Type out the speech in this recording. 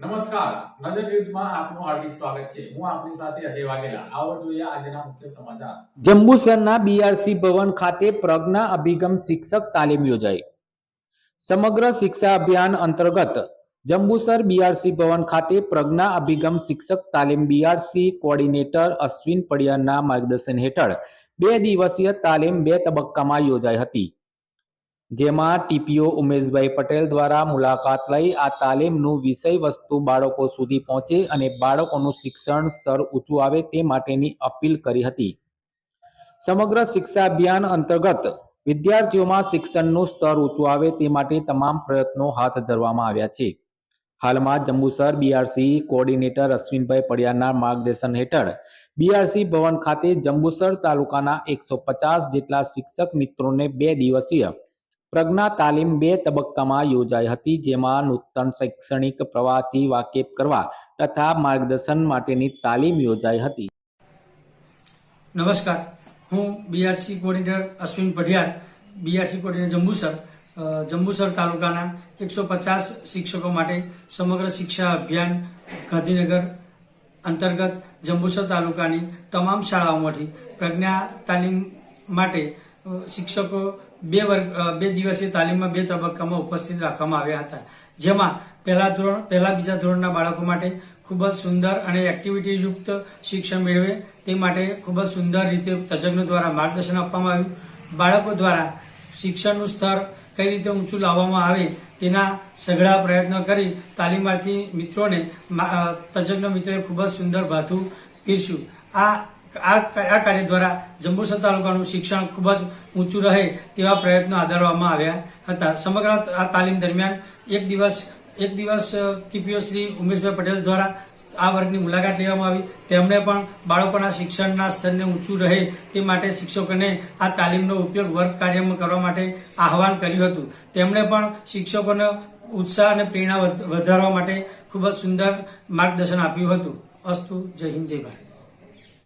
નમસ્કાર. નજર ન્યૂઝમાં આપનું હાર્દિક સ્વાગત છે. હું આપની સાથે અજય વાઘેલા. આવો જોઈએ આજના મુખ્ય સમાચાર. જંબુસરના બીઆરસી ભવન ખાતે પ્રજ્ઞા અભિગમ શિક્ષક તાલીમ યોજાઈ. સમગ્ર શિક્ષા અભિયાન અંતર્ગત જંબુસર બીઆરસી ભવન ખાતે પ્રજ્ઞા અભિગમ શિક્ષક તાલીમ બીઆરસી કોઓર્ડિનેટર અશ્વિન પડિયાના માર્ગદર્શન હેઠળ બે દિવસીય તાલીમ બે તબક્કામાં યોજાઈ હતી. જેમાં ટીપીઓ ઉમેશભાઈ પટેલ દ્વારા મુલાકાત લઈ આ તાલીમનું વિષય વસ્તુ બાળકો સુધી પહોંચે અને બાળકોનું શિક્ષણ સ્તર ઊંચું આવે તે માટેની અપીલ કરી હતી. સમગ્ર શિક્ષા અભિયાન અંતર્ગત વિદ્યાર્થીઓમાં શિક્ષણનું સ્તર ઊંચું આવે તે માટે તમામ પ્રયત્નો હાથ ધરવામાં આવ્યા છે. હાલમાં જંબુસર બીઆરસી કોઓર્ડિનેટર અશ્વિનભાઈ પડિયાના માર્ગદર્શન હેઠળ બીઆરસી ભવન ખાતે જંબુસર તાલુકાના એકસો પચાસ જેટલા શિક્ષક મિત્રોને બે દિવસીય પ્રજ્ઞા તાલીમ બે તબક્કામાં યોજાઈ હતી, જેમાં નૂતન શૈક્ષણિક પ્રવાહથી વાકેફ કરવા તથા માર્ગદર્શન માટેની તાલીમ યોજાઈ હતી. નમસ્કાર. હું BRC coordinator Ashwin Padhiyar BRC coordinator Jambusar Jambusar તાલુકાના એકસો પચાસ શિક્ષકો માટે સમગ્ર શિક્ષા અભિયાન ગાંધીનગર અંતર્ગત જંબુસર તાલુકાની તમામ શાળાઓમાંથી પ્રજ્ઞા તાલીમ માટે શિક્ષકો બે વર્ગ બે દિવસીય તાલીમમાં બે તબક્કામાં ઉપસ્થિત રાખવામાં આવ્યા હતા. જેમાં પહેલા ધોરણ, પહેલા બીજા ધોરણના બાળકો માટે ખૂબ જ સુંદર અને એક્ટિવિટીયુક્ત શિક્ષણ મેળવે તે માટે ખૂબ જ સુંદર રીતે તજજ્ઞો દ્વારા માર્ગદર્શન આપવામાં આવ્યું. બાળકો દ્વારા શિક્ષણનું સ્તર કઈ રીતે ઊંચું લાવવામાં આવે તેના સઘળા પ્રયત્નો કરી તાલીમાર્થી મિત્રોને તજજ્ઞ મિત્રોએ ખૂબ જ સુંદર ભાથું પીરસ્યું. આ આ કાર્ય દ્વારા જંબુસર તાલુકાનું શિક્ષણ ખૂબ જ ઊંચું રહે તેવા પ્રયત્નો આદરવામાં આવ્યા હતા. સમગ્ર આ તાલીમ દરમિયાન એક દિવસ એક દિવસ ટીપીઓ શ્રી ઉમેશભાઈ પટેલ દ્વારા આ વર્ગની મુલાકાત લેવામાં આવી. તેમણે પણ બાળકોના શિક્ષણના સ્તરને ઊંચું રહે તે માટે શિક્ષકોને આ તાલીમનો ઉપયોગ વર્ગ કાર્યમાં કરવા માટે આહવાન કર્યું હતું. તેમણે પણ શિક્ષકોને ઉત્સાહ અને પ્રેરણા વધ- વધારવા માટે ખૂબ જ સુંદર માર્ગદર્શન આપ્યું હતું. અસ્તુ, જય હિન્દ, જય ભારત.